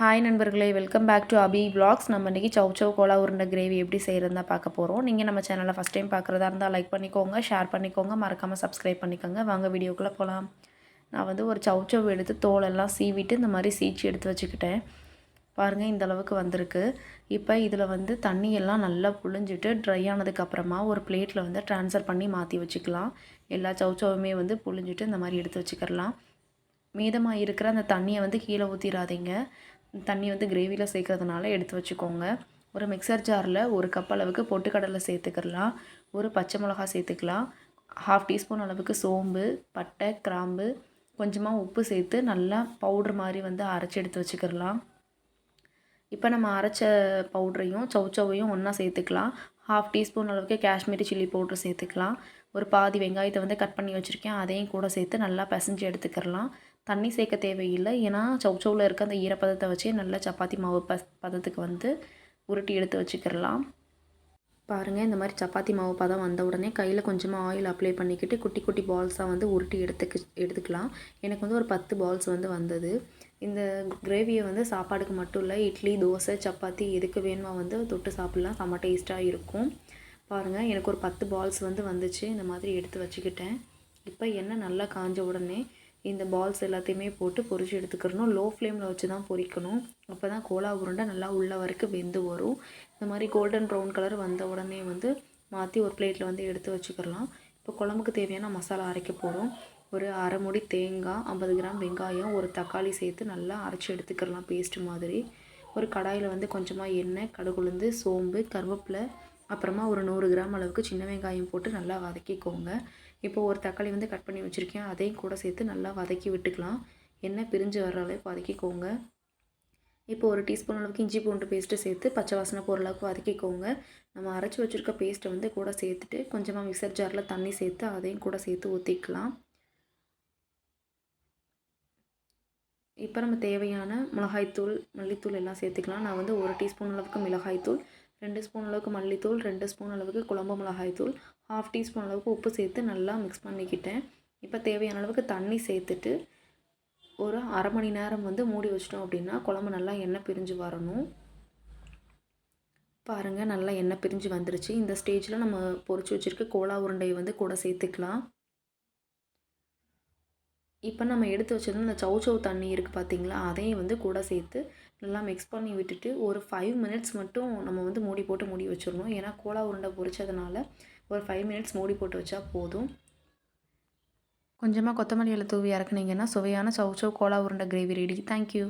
Hi நண்பர்களே welcome back to Abhi vlogs. நம்ம இன்றைக்கி சவ் சவ் கோலா உருண்டை கிரேவி எப்படி செய்கிறதா பார்க்க போகிறோம் நீங்கள் நம்ம சேனலை ஃபஸ்ட் டைம் பார்க்குறதா இருந்தால் லைக் பண்ணிக்கோங்க ஷேர் பண்ணிக்கோங்க. மறக்காமல் சப்ஸ்கிரைப் பண்ணிக்கோங்க. வாங்க வீடியோக்குள்ளே போகலாம் நான் வந்து ஒரு சவ் சவ் எடுத்து தோலெல்லாம் சீவிட்டு இந்த மாதிரி சீச்சு எடுத்து வச்சுக்கிட்டேன். பாருங்கள் இந்த அளவுக்கு வந்திருக்கு. இப்போ இதில் வந்து தண்ணியெல்லாம் நல்லா புழிஞ்சிட்டு ட்ரை ஆனதுக்கப்புறமா ஒரு பிளேட்டில் வந்து ட்ரான்ஸ்ஃபர் பண்ணி மாற்றி வச்சுக்கலாம். எல்லா சவ் சவுமே வந்து புழிஞ்சிட்டு இந்த மாதிரி எடுத்து வச்சுக்கிறலாம். மீதமாக இருக்கிற அந்த தண்ணியை வந்து கீழே ஊற்றிடாதீங்க தண்ணி வந்து கிரேவியில் சேர்க்கறதுனால எடுத்து வச்சுக்கோங்க. ஒரு மிக்சர் ஜாரில் ஒரு கப் அளவுக்கு பொட்டுக்கடலை சேர்த்துக்கலாம். ஒரு பச்சை மிளகா சேர்த்துக்கலாம். ஹாஃப் டீஸ்பூன் அளவுக்கு சோம்பு பட்டை கிராம்பு கொஞ்சமாக உப்பு சேர்த்து நல்லா பவுட்ரு மாதிரி வந்து அரைச்சி எடுத்து வச்சுக்கிடலாம் இப்போ நம்ம அரைச்ச பவுட்ரையும் சவுச்சவையும் ஒன்றா சேர்த்துக்கலாம். ஹாஃப் டீஸ்பூன் அளவுக்கு காஷ்மீரி சில்லி பவுட்ரு சேர்த்துக்கலாம். ஒரு பாதி வெங்காயத்தை வந்து கட் பண்ணி வச்சுருக்கேன். அதையும் கூட சேர்த்து நல்லா பிசைஞ்சு எடுத்துக்கிறலாம் தண்ணி சேர்க்க தேவையில்லை. ஏன்னா சவுச்சவில் இருக்க அந்த ஈரப்பதத்தை வச்சே நல்லா சப்பாத்தி மாவு ப பதத்துக்கு வந்து உருட்டி எடுத்து வச்சுக்கிறலாம் பாருங்கள் இந்த மாதிரி சப்பாத்தி மாவு பதம் வந்த உடனே கையில் கொஞ்சமாக ஆயில் அப்ளை பண்ணிக்கிட்டு குட்டி குட்டி பால்ஸாக வந்து உருட்டி எடுத்துக்கு எடுத்துக்கலாம். எனக்கு வந்து ஒரு பத்து பால்ஸ் வந்து வந்தது. இந்த கிரேவியை வந்து சாப்பாடுக்கு மட்டும் இல்லை இட்லி தோசை சப்பாத்தி எதுக்கு வேணுமா வந்து தொட்டு சாப்பிட்லாம். செம்ம டேஸ்ட்டாக இருக்கும். பாருங்கள் எனக்கு ஒரு பத்து பால்ஸ் வந்து வந்துச்சு. இந்த மாதிரி எடுத்து வச்சுக்கிட்டேன். இப்போ எண்ணெய் நல்லா காஞ்ச உடனே இந்த பால்ஸ் எல்லாத்தையுமே போட்டு பொரிச்சு எடுத்துக்கிறணும். லோ ஃப்ளேமில் வச்சு தான் பொரிக்கணும் அப்போ தான் கோலா உருண்டை நல்லா உள்ள வரைக்கும் வெந்து வரும். இந்த மாதிரி கோல்டன் ப்ரௌன் கலர் வந்த உடனே வந்து மாற்றி ஒரு பிளேட்டில் வந்து எடுத்து வச்சுக்கிறலாம். இப்போ குழம்புக்கு தேவையான மசாலா அரைக்க போகிறோம் ஒரு அரை முடி தேங்காய் ஐம்பது கிராம் வெங்காயம் ஒரு தக்காளி சேர்த்து நல்லா அரைச்சி எடுத்துக்கிறலாம் பேஸ்ட் மாதிரி. ஒரு கடாயில் வந்து கொஞ்சமாக எண்ணெய் கடுகுளுந்து சோம்பு கருவேப்பிலை அப்புறமா ஒரு நூறு கிராம் அளவுக்கு சின்ன வெங்காயம் போட்டு நல்லா வதக்கிக்கோங்க. இப்போ ஒரு தக்காளி வந்து கட் பண்ணி வச்சுருக்கேன். அதையும் கூட சேர்த்து நல்லா வதக்கி விட்டுக்கலாம். எண்ணெய் பிரிஞ்சு வர அளவுக்கு வதக்கிக்கோங்க. இப்போ ஒரு டீஸ்பூன் அளவுக்கு இஞ்சி பூண்டு பேஸ்ட்டு சேர்த்து பச்சை வாசனை போகிற அளவுக்கு வதக்கிக்கோங்க. நம்ம அரைச்சி வச்சுருக்க பேஸ்ட்டை வந்து கூட சேர்த்துட்டு கொஞ்சமாக மிக்சர் ஜாரில் தண்ணி சேர்த்து அதையும் கூட சேர்த்து ஊற்றிக்கலாம் இப்போ நம்ம தேவையான மிளகாய்த்தூள் மல்லித்தூள் எல்லாம் சேர்த்துக்கலாம். நான் வந்து ஒரு டீஸ்பூன் அளவுக்கு மிளகாய்த்தூள் ரெண்டு ஸ்பூன் அளவுக்கு மல்லித்தூள் ரெண்டு ஸ்பூன் அளவுக்கு குழம்பு மிளகாய்த்தூள் ஹாஃப் டீஸ்பூன் அளவுக்கு உப்பு சேர்த்து நல்லா மிக்ஸ் பண்ணிக்கிட்டேன். இப்போ தேவையான அளவுக்கு தண்ணி சேர்த்துட்டு ஒரு அரை மணி நேரம் வந்து மூடி வச்சிட்டோம் அப்படின்னா குழம்பு நல்லா எண்ணெய் பிரிஞ்சு வரணும். பாருங்கள் நல்லா எண்ணெய் பிரிஞ்சு வந்துருச்சு. இந்த ஸ்டேஜில் நம்ம பொறிச்சு வச்சுருக்க கோலா உருண்டையை வந்து கூட சேர்த்துக்கலாம். இப்போ நம்ம எடுத்து வச்சிருந்த இந்த சவு தண்ணி இருக்குது பார்த்தீங்களா? அதையும் வந்து கூட சேர்த்து நல்லா மிக்ஸ் பண்ணி விட்டுட்டு ஒரு ஃபைவ் மினிட்ஸ் மட்டும் நம்ம வந்து மூடி போட்டு மூடி வச்சிடணும். ஏன்னா கோலா உருண்டை பொரிச்சதுனால ஒரு ஃபைவ் மினிட்ஸ் மூடி போட்டு வச்சா போதும். கொஞ்சமாக கொத்தமல்லி இலை தூவி இறக்குனீங்கன்னா சுவையான சவு சவு கோலா உருண்டை கிரேவி ரெடி தேங்க்யூ